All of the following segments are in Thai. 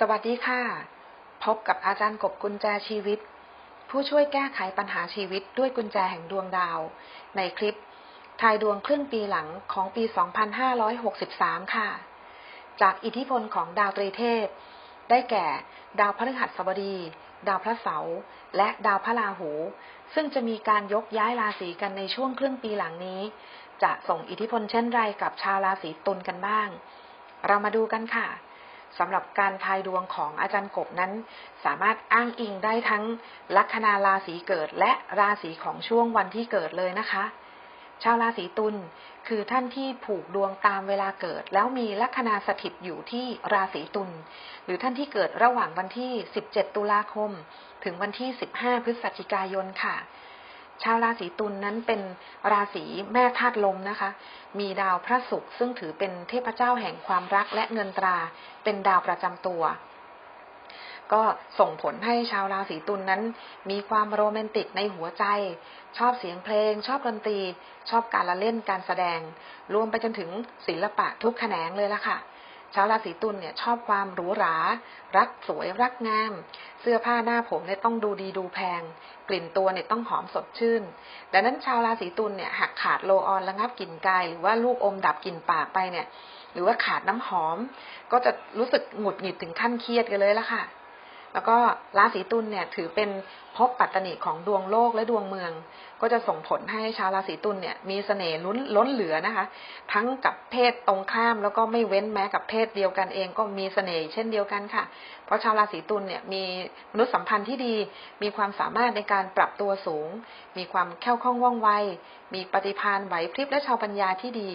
สวัสดีค่ะ พบกับอาจารย์กบกุญแจชีวิต ผู้ช่วยแก้ไขปัญหาชีวิตด้วยกุญแจแห่งดวงดาว ในคลิป ทายดวงครึ่งปีหลังของปี 2563 ค่ะ จากอิทธิพลของดาวตรีเทพ ได้แก่ ดาวพฤหัสบดี ดาวพระเสาร์และดาวพระราหู ซึ่งจะมีการยกย้ายราศีกันในช่วงครึ่งปีหลังนี้ จะส่งอิทธิพลเช่นไรกับชาวราศีตุลกันบ้าง เรามาดูกันค่ะ สำหรับการทายดวงของอาจารย์กบนั้น สามารถอ้างอิงได้ทั้งลัคนาราศีเกิดและราศีของช่วงวันที่เกิดเลยนะคะ ชาวราศีตุลคือท่านที่ผูกดวงตามเวลาเกิด แล้วมีลัคนาสถิตอยู่ที่ราศีตุลหรือท่านที่เกิดระหว่างวันที่ 17 ตุลาคม ถึงวันที่ 15 พฤศจิกายนค่ะ ชาวราศีตุลนนั้นเป็นราศีแม่ธาตุลมนะคะ มีดาวพระศุกร์ซึ่งถือเป็นเทพเจ้าแห่งความรักและเงินตรา เป็นดาวประจำตัว ก็ส่งผลให้ชาวราศีตุลนนั้น มีความโรแมนติกในหัวใจ ชอบเสียงเพลง ชอบดนตรี ชอบการละเล่นการแสดง รวมไปจนถึงศิลปะทุกแขนงเลยล่ะค่ะ ชาวราศีตุลเนี่ยชอบความหรูหรา รักสวยรักงาม เสื้อผ้าหน้าผมเนี่ยต้องดูดีดูแพง กลิ่นตัวเนี่ยต้องหอมสดชื่นดังนั้นชาวราศีตุลเนี่ยหากขาดโลออนระงับกลิ่นกาย หรือว่าลูกอมดับกลิ่นปากไปเนี่ย หรือว่าขาดน้ำหอม ก็จะรู้สึกหงุดหงิดถึงขั้นเครียดกันเลยละค่ะ แล้วก็ราศีตุลเนี่ยถือเป็นภพปัตตนิของดวงโลกและดวงเมือง ก็จะส่งผลให้ชาวราศีตุลเนี่ยมีเสน่ห์ล้นล้นเหลือนะคะ ทั้งกับเพศตรงข้ามแล้วก็ไม่เว้นแม้กับเพศเดียวกันเองก็มีเสน่ห์เช่นเดียวกันค่ะ เพราะชาวราศีตุลเนี่ยมีมนุษยสัมพันธ์ที่ดี มีความสามารถในการปรับตัวสูง มีความแข็งคล่องว่องไว มีปฏิภาณไหวพริบและชาวปัญญาที่ดี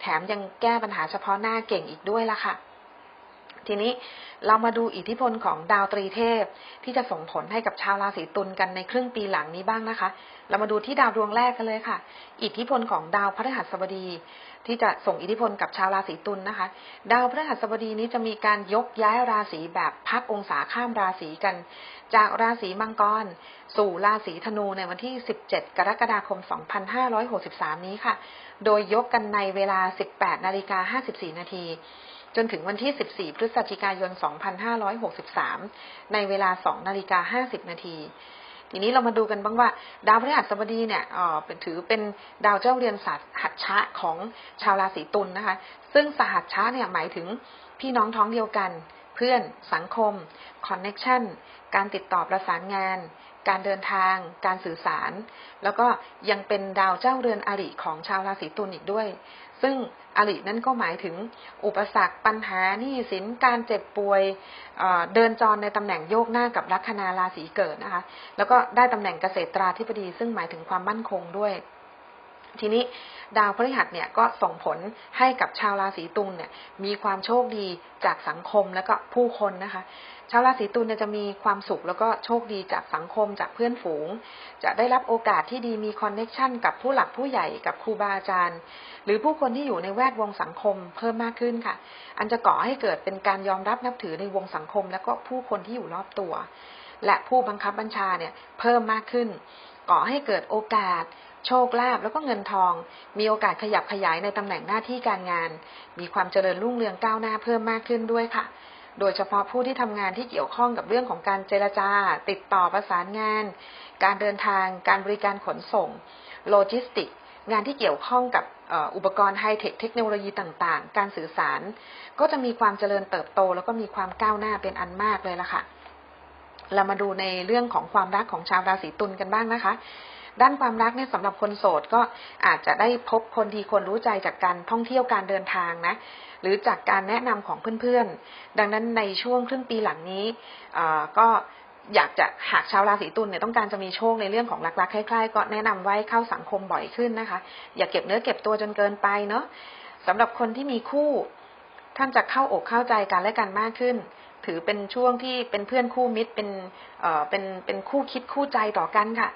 แถมยังแก้ปัญหาเฉพาะหน้าเก่งอีกด้วยล่ะค่ะ ทีนี้เรามาดูอิทธิพลของดาวตรีเทพ ที่จะส่งผลให้กับชาวราศีตุลกันในครึ่งปีหลังนี้บ้างนะคะ เรามาดูที่ดาวดวงแรกกันเลยค่ะ อิทธิพลของดาวพฤหัสบดี ที่จะส่งอิทธิพลกับชาวราศีตุลนะคะ ดาวพฤหัสบดีนี้จะมีการยกย้ายราศีแบบพักองศาข้ามราศีกัน จากราศีมังกร สู่ราศีธนูในวันที่ 17 กรกฎาคม 2563 นี้ค่ะ โดยยกกันในเวลา 18นาฬิกา54นาที จนถึงวันที่ 14 พฤศจิกายน 2563 ในเวลา 2 นาฬิกา 50 นาที ทีนี้เรามาดูกันบ้างว่า ดาวพฤหัสบดีเนี่ยเป็นถือเป็นดาวเจ้าเรือนสัตว์หัตชะของชาวราศีตุลนนะคะ ซึ่งสหัตชะเนี่ยหมายถึงพี่น้องท้องเดียวกัน เพื่อน สังคม คอนเน็ชันการติดต่อประสานงาน การเดินทาง การสื่อสาร แล้วก็ยังเป็นดาวเจ้าเรือนอริของชาวราศีตุลอีกด้วย ซึ่งอรินั่นก็หมายถึงอุปสรรคปัญหาหนี้สินการเจ็บป่วยเเดินจรในตำแหน่งโยกหน้ากับลัคนาราศีเกิดนะคะ แล้วก็ได้ตำแหน่งเกษตราธิบดี ซึ่งหมายถึงความมั่นคงด้วย ทีนี้ดาวพฤหัสเนี่ยก็ส่งผลให้กับชาวราศีตุลเนี่ยมีความโชคดีจากสังคมและก็ผู้คนนะคะ ชาวราศีตุลเนี่ยจะมีความสุขแล้วก็โชคดีจากสังคมจากเพื่อนฝูง จะได้รับโอกาสที่ดีมีคอนเน็ชันกับผู้หลักผู้ใหญ่กับครูบาอาจารย์ หรือผู้คนที่อยู่ในแวดวงสังคมเพิ่มมากขึ้นค่ะ อันจะก่อให้เกิดเป็นการยอมรับนับถือในวงสังคม และก็ผู้คนที่อยู่รอบตัว และผู้บังคับบัญชาเนี่ยเพิ่มมากขึ้นก่อให้เกิดโอกาส โชคลาภแล้วก็เงินทอง มีโอกาสขยับขยายในตำแหน่งหน้าที่การงาน มีความเจริญรุ่งเรืองก้าวหน้าเพิ่มมากขึ้นด้วยค่ะ โดยเฉพาะผู้ที่ทำงานที่เกี่ยวข้องกับเรื่องของการเจรจา ติดต่อประสานงาน การเดินทาง การบริการขนส่ง โลจิสติก งานที่เกี่ยวข้องกับอุปกรณ์ไฮเทคเทคโนโลยีต่างๆ การสื่อสาร ก็จะมีความเจริญเติบโต แล้วก็มีความก้าวหน้าเป็นอันมากเลยล่ะค่ะ เรามาดูในเรื่องของความรักของชาวราศีตุลกันบ้างนะคะ ด้านความรักเนี่ยสำหรับคนโสดก็อาจจะได้พบคนดีคนรู้ใจจากการท่องเที่ยวการเดินทางนะ หรือจากการแนะนำของเพื่อนๆ ดังนั้นในช่วงครึ่งปีหลังนี้ก็อยากจะหากชาวราศีตุลเนี่ยต้องการจะมีโชคในเรื่องของรักๆคล้ายๆ ก็แนะนำไว้เข้าสังคมบ่อยขึ้นนะคะ อย่าเก็บเนื้อเก็บตัวจนเกินไปเนาะสำหรับคนที่มีคู่ ท่านจะเข้าอกเข้าใจกันและกันมากขึ้น ถือเป็นช่วงที่เป็นเพื่อนคู่มิตรเป็นเอ่อเป็นเป็นคู่คิดคู่ใจต่อกันค่ะ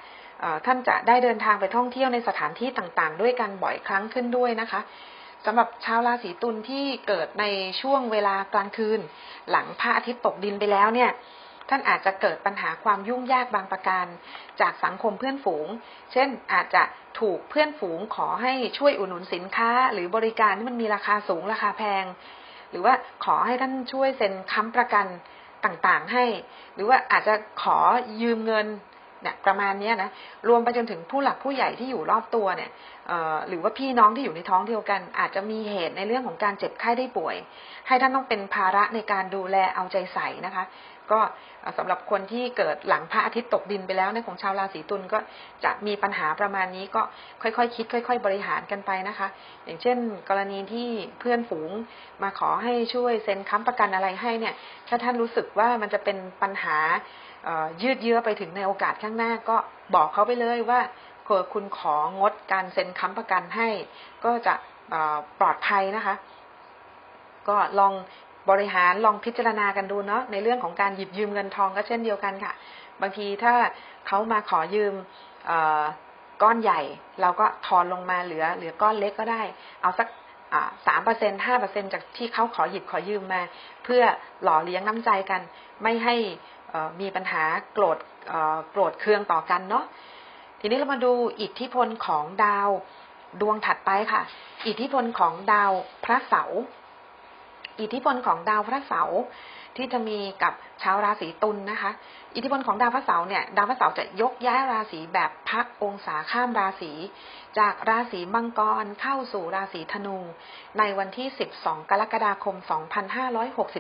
ท่านจะได้เดินทางไปท่องเที่ยวในสถานที่ต่างๆ ด้วยกันบ่อยครั้งขึ้นด้วยนะคะสำหรับชาวราศีตุลที่เกิดในช่วงเวลากลางคืน หลังพระอาทิตย์ตกดินไปแล้วเนี่ย ท่านอาจจะเกิดปัญหาความยุ่งยากบางประการ จากสังคมเพื่อนฝูง เช่นอาจจะถูกเพื่อนฝูงขอให้ช่วยอุดหนุนสินค้า หรือบริการที่มันมีราคาสูงราคาแพง หรือว่าขอให้ท่านช่วยเซ็นค้ำประกันต่างๆให้ หรือว่าอาจจะขอยืมเงิน เนี่ยประมาณนี้นะรวมไปจนถึงผู้หลักผู้ใหญ่ที่อยู่รอบตัวเนี่ยหรือว่าพี่น้องที่อยู่ในท้องเดียวกัน อาจจะมีเหตุในเรื่องของการเจ็บไข้ได้ป่วย ให้ท่านต้องเป็นภาระในการดูแลเอาใจใส่นะคะก็เอ่อสำหรับคนที่เกิดหลังพระอาทิตย์ตกดินไปแล้วในของชาวราศีตุลก็จะมีปัญหาประมาณนี้ก็ค่อยๆคิด ค่อย ๆ บริหารกันไปนะคะ อย่างเช่น กรณีที่เพื่อนฝูงมาขอให้ช่วยเซ็นค้ำประกันอะไรให้เนี่ย ถ้าท่านรู้สึกว่ามันจะเป็นปัญหายืดเยื้อไปถึงในโอกาสข้างหน้า ก็บอกเขาไปเลยว่าเกิดคุณของดการเซ็นค้ำประกันให้ ก็จะปลอดภัยนะคะ ก็ลอง บริหารลองพิจารณากันดูเนาะในเรื่องของการหยิบยืมเงินทองก็เช่นเดียวกันค่ะ บางทีถ้าเขามาขอยืมก้อนใหญ่ เราก็ทอนลงมาเหลือเหลือก้อนเล็กก็ได้ เอาสักสามเปอร์เซ็นห้าเปอร์เซ็นจากที่เขาขอหยิบขอยืมมา เพื่อหล่อเลี้ยงน้ำใจกัน ไม่ให้มีปัญหาโกรธโกรธเคืองต่อกันเนาะทีนี้เรามาดูอิทธิพลของดาวดวงถัดไปค่ะ อิทธิพลของดาวพระเสาร์ อิทธิพลของดาวพระเสาร์ที่จะมีกับชาวราศีตุลนะคะ อิทธิพลของดาวพระเสาร์เนี่ยดาวพระเสาร์จะยกย้ายราศีแบบพักองศาข้ามราศี จากราศีมังกรเข้าสู่ราศีธนู ในวันที่ 12 กรกฎาคม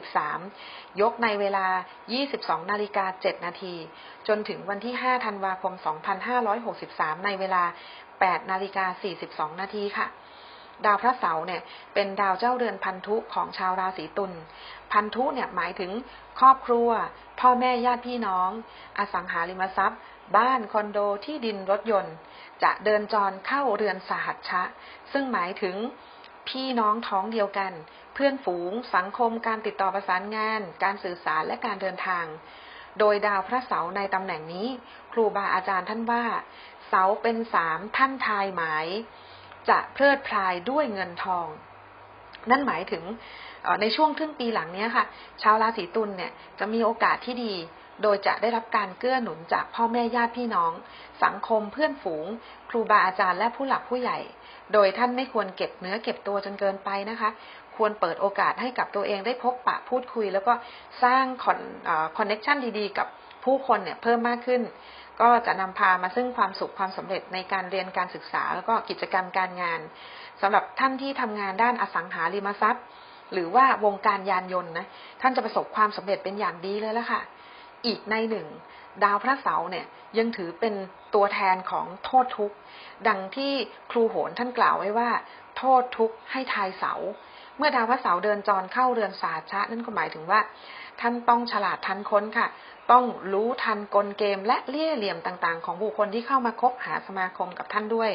2563 ยกในเวลา 22 นาฬิกา 7 นาที จนถึงวันที่ 5 ธันวาคม 2563 ในเวลา 8 นาฬิกา 42 นาทีค่ะ ดาวพระเสาร์เนี่ยเป็นดาวเจ้าเรือนพันธุของชาวราศีตุล พันธุเนี่ยหมายถึงครอบครัว พ่อแม่ญาติพี่น้อง อสังหาริมทรัพย์ บ้านคอนโดที่ดินรถยนต์ จะเดินจรเข้าเรือนสหัชชะ ซึ่งหมายถึงพี่น้องท้องเดียวกัน เพื่อนฝูง สังคมการติดต่อประสานงาน การสื่อสารและการเดินทาง โดยดาวพระเสาร์ในตำแหน่งนี้ ครูบาอาจารย์ท่านว่า เสาเป็นสามท่านทายหมาย จะเพลิดเพลายด้วยเงินทอง นั่นหมายถึงในช่วงครึ่งปีหลังนี้ค่ะ ชาวราศีตุลเนี่ยจะมีโอกาสที่ดี โดยจะได้รับการเกื้อหนุนจากพ่อแม่ญาติพี่น้อง สังคมเพื่อนฝูง ครูบาอาจารย์และผู้หลักผู้ใหญ่ โดยท่านไม่ควรเก็บเนื้อเก็บตัวจนเกินไปนะคะ ควรเปิดโอกาสให้กับตัวเองได้พบปะพูดคุย แล้วก็สร้างคอนเน็กชันดีๆ กับผู้คนเนี่ยเพิ่มมากขึ้น ก็จะนำพามาซึ่งความสุขความสำเร็จในการเรียนการศึกษา แล้วก็กิจกรรมการงานสำหรับท่านที่ทำงานด้านอสังหาริมทรัพย์ หรือว่าวงการยานยนต์นะท่านจะประสบความสำเร็จเป็นอย่างดีเลยละค่ะ อีกในหนึ่ง ดาวพระเสาร์เนี่ยยังถือเป็นตัวแทนของโทษทุกข์ ดังที่ครูโหนท่านกล่าวไว้ว่า โทษทุกข์ให้ทายเสา เมื่อดาวพระเสาร์เดินจรเข้าเรือนสาชะนั่นก็หมายถึงว่า ท่านต้องฉลาดทันค้นค่ะ ต้องรู้ทันกลเกมและเลี่ยเหลี่ยมต่างๆ ของบุคคลที่เข้ามาคบหาสมาคมกับท่านด้วย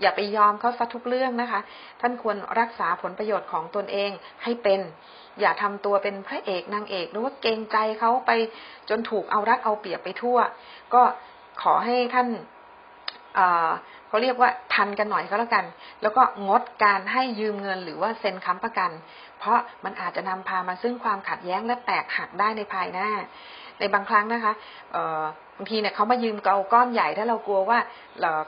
อย่าไปยอมเขาซะทุกเรื่องนะคะ ท่านควรรักษาผลประโยชน์ของตนเองให้เป็นอย่าทำตัวเป็นพระเอกนางเอกหรือว่าเกรงใจเขาไปจนถูกเอารัดเอาเปรียบไปทั่ว ก็ขอให้ท่าน เขาเรียกว่าทันกันหน่อยก็แล้วกัน แล้วก็งดการให้ยืมเงินหรือว่าเซ็นค้ำประกัน เพราะมันอาจจะนำพามาซึ่งความขัดแย้งและแตกหักได้ในภายหน้า ในบางครั้งนะคะบางทีเนี่ยเขามายืมเกาก้อนใหญ่ถ้าเรากลัวว่า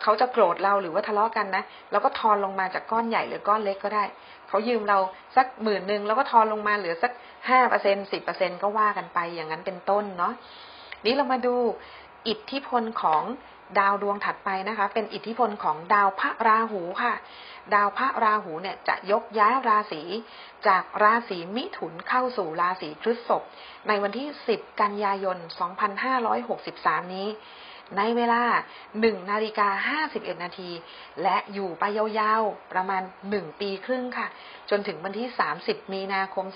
เขาจะโกรธเราหรือว่าทะเลาะกันนะเราก็ทอนลงมาจากก้อนใหญ่หรือก้อนเล็กก็ได้ เขายืมเราสักหมื่นหนึ่งแล้วก็ทอนลงมาเหลือสักห้าเปอร์เซ็นสิบเปอร์เซ็นก็ว่ากันไปอย่างนั้นเป็นต้นเนาะนี้เรามาดูอิทธิพลของ ดาวดวงถัดไปนะคะ เป็นอิทธิพลของดาวพระราหูค่ะ ดาวพระราหูเนี่ยจะยกย้ายราศีจากราศีมิถุนเข้าสู่ราศีพฤษภในวันที่ 10 กันยายน 2563 นี้ ในเวลา 1 นาฬิกา 51 นาที และอยู่ไปยาวๆ ประมาณ 1 ปีครึ่งค่ะ จนถึงวันที่ 30 มีนาคม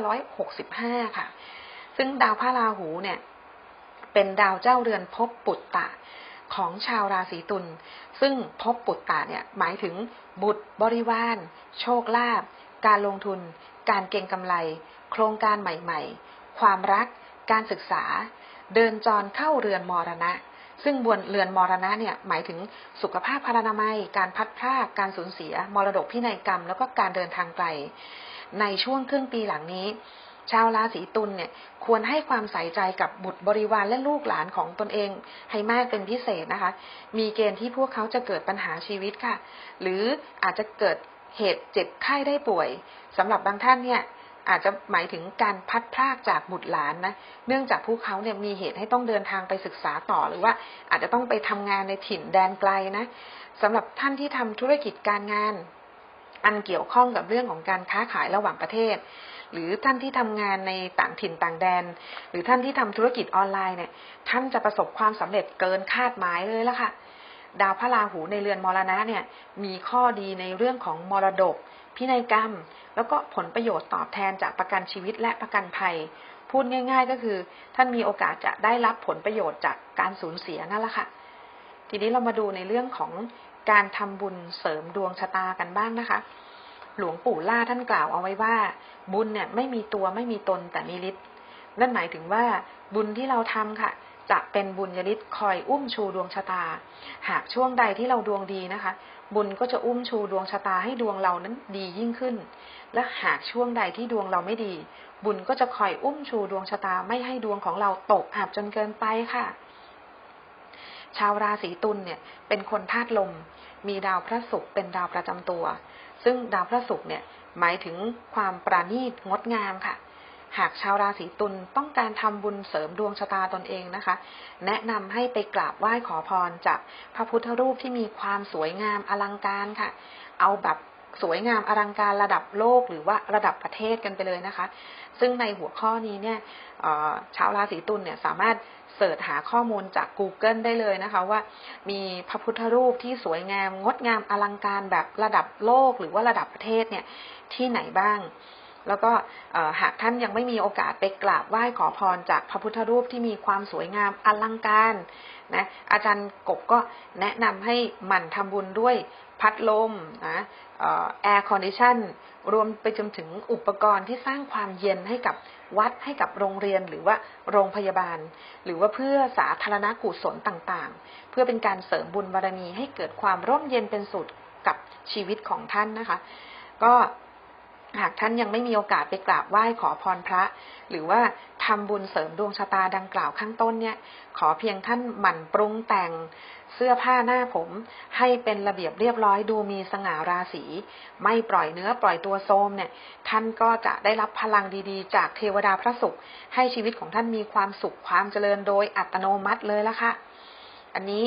2565 ค่ะ ซึ่งดาวพระราหูเนี่ยเป็นดาวเจ้าเรือนภพปุตตะ ของชาวราศีตุล ซึ่งภพปุตตะเนี่ยหมายถึงบุตรบริวาร โชคลาภ การลงทุน การเก็งกำไร โครงการใหม่ๆ ความรัก การศึกษา เดินจรเข้าเรือนมรณะ ซึ่งบวนเรือนมรณะเนี่ยหมายถึงสุขภาพพารณามัย การพัดพรากการสูญเสีย มรดกพินัยกรรม แล้วก็การเดินทางไกล ในช่วงครึ่งปีหลังนี้ ชาวราศีตุลเนี่ยควรให้ความใส่ใจกับบุตรบริวารและลูกหลานของตนเองให้มากเป็นพิเศษนะคะ มีเกณฑ์ที่พวกเขาจะเกิดปัญหาชีวิตค่ะ หรืออาจจะเกิดเหตุเจ็บไข้ได้ป่วยสำหรับบางท่านเนี่ยอาจจะหมายถึงการพัดพรากจากบุตรหลานนะ เนื่องจากผู้เขาเนี่ยมีเหตุให้ต้องเดินทางไปศึกษาต่อ หรือว่าอาจจะต้องไปทำงานในถิ่นแดนไกลนะสำหรับท่านที่ทำธุรกิจการงาน อันเกี่ยวข้องกับเรื่องของการค้าขายระหว่างประเทศ หรือท่านที่ทำงานในต่างถิ่นต่างแดน หรือท่านที่ทำธุรกิจออนไลน์เนี่ย ท่านจะประสบความสำเร็จเกินคาดหมายเลยละค่ะ ดาวพระราหูในเรือนมรณะเนี่ย มีข้อดีในเรื่องของมรดก พินัยกรรม แล้วก็ผลประโยชน์ตอบแทนจากประกันชีวิตและประกันภัย พูดง่าย ๆ ก็คือ ท่านมีโอกาสจะได้รับผลประโยชน์จากการสูญเสียนั่นแหละค่ะ ทีนี้เรามาดูในเรื่องของการทำบุญเสริมดวงชะตากันบ้างนะคะ หลวงปู่ล่าท่านกล่าวเอาไว้ว่า บุญเนี่ยไม่มีตัวไม่มีตนแต่มีฤทธิ์นั่นหมายถึงว่าบุญที่เราทำค่ะ จะเป็นบุญยฤทธิ์คอยอุ้มชูดวงชะตา หากช่วงใดที่เราดวงดีนะคะ บุญก็จะอุ้มชูดวงชะตาให้ดวงเรานั้นดียิ่งขึ้น และหากช่วงใดที่ดวงเราไม่ดี บุญก็จะคอยอุ้มชูดวงชะตาไม่ให้ดวงของเราตกอับจนเกินไปค่ะ ชาวราศีตุลเนี่ยเป็นคนธาตุลม มีดาวพระศุกร์เป็นดาวประจำตัว ซึ่งดาวพระศุกร์เนี่ยหมายถึงความปราณีตงดงามค่ะ หากชาวราศีตุลต้องการทำบุญเสริมดวงชะตาตนเองนะคะ แนะนำให้ไปกราบไหว้ขอพรจากพระพุทธรูปที่มีความสวยงามอลังการค่ะ เอาแบบ สวยงามอลังการระดับโลกหรือว่าระดับประเทศกันไปเลยนะคะ ซึ่งในหัวข้อนี้เนี่ยชาวราศีตุลเนี่ยสามารถเสิร์ชหาข้อมูลจาก Google ได้เลยนะคะว่ามีพระพุทธรูปที่สวยงามงดงามอลังการแบบระดับโลกหรือว่าระดับประเทศเนี่ยที่ไหนบ้าง แล้วก็หากท่านยังไม่มีโอกาสไปกราบไหว้ขอพรจากพระพุทธรูปที่มีความสวยงามอลังการนะอาจารย์กบก็แนะนำให้หมั่นทำบุญด้วยพัดลมนะแอร์คอนดิชันรวมไปจนถึงอุปกรณ์ที่สร้างความเย็นให้กับวัดให้กับโรงเรียนหรือว่าโรงพยาบาล หรือว่าเพื่อสาธารณกุศลต่างๆ เพื่อเป็นการเสริมบุญบารมีให้เกิดความร่มเย็นเป็นสุดกับชีวิตของท่านนะคะ ก็ หากท่านยังไม่มีโอกาสไปกราบไหว้ขอพรพระ หรือว่าทำบุญเสริมดวงชะตาดังกล่าวข้างต้นเนี่ย ขอเพียงท่านหมั่นปรุงแต่งเสื้อผ้าหน้าผม ให้เป็นระเบียบเรียบร้อยดูมีสง่าราศี ไม่ปล่อยเนื้อปล่อยตัวโทมเนี่ย ท่านก็จะได้รับพลังดีๆ จากเทวดาพระศุกร์ให้ชีวิตของท่านมีความสุขความเจริญโดยอัตโนมัติเลยละค่ะ อันนี้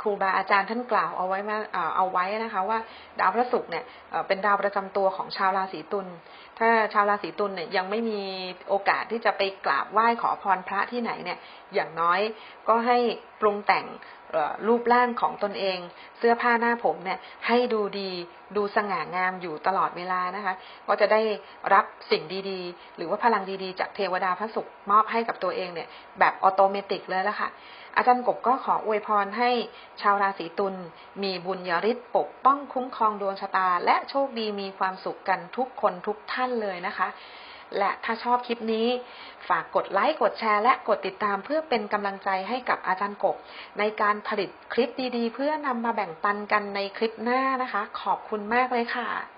ครูบาอาจารย์ท่านกล่าวเอาไว้มาเอาไว้นะคะว่าดาวพระศุกร์เนี่ยเป็นดาวประจำตัวของชาวราศีตุล ถ้าชาวราศีตุลเนี่ยยังไม่มีโอกาสที่จะไปกราบไหว้ขอพรพระที่ไหนเนี่ยอย่างน้อยก็ให้ ปรุงแต่งรูปร่างของตนเอง เสื้อผ้าหน้าผมเนี่ย ให้ดูดีดูสง่างามอยู่ตลอดเวลานะคะ ก็จะได้รับสิ่งดีๆ หรือว่าพลังดีๆ จากเทวดาพระศุกร์มอบให้กับตัวเองเนี่ย แบบออโตเมติกเลยละค่ะ อาจารย์กบก็ขออวยพรให้ชาวราศีตุลมีบุญญาฤทธิ์ปกป้องคุ้มครองดวงชะตา และโชคดีมีความสุขกันทุกคนทุกท่านเลยนะคะ และถ้าชอบคลิปนี้ ฝากกดไลค์กดแชร์ และกดติดตามเพื่อเป็นกำลังใจให้กับอาจารย์กบ ในการผลิตคลิปดีๆ เพื่อนำมาแบ่งปันกันในคลิปหน้านะคะ ขอบคุณมากเลยค่ะ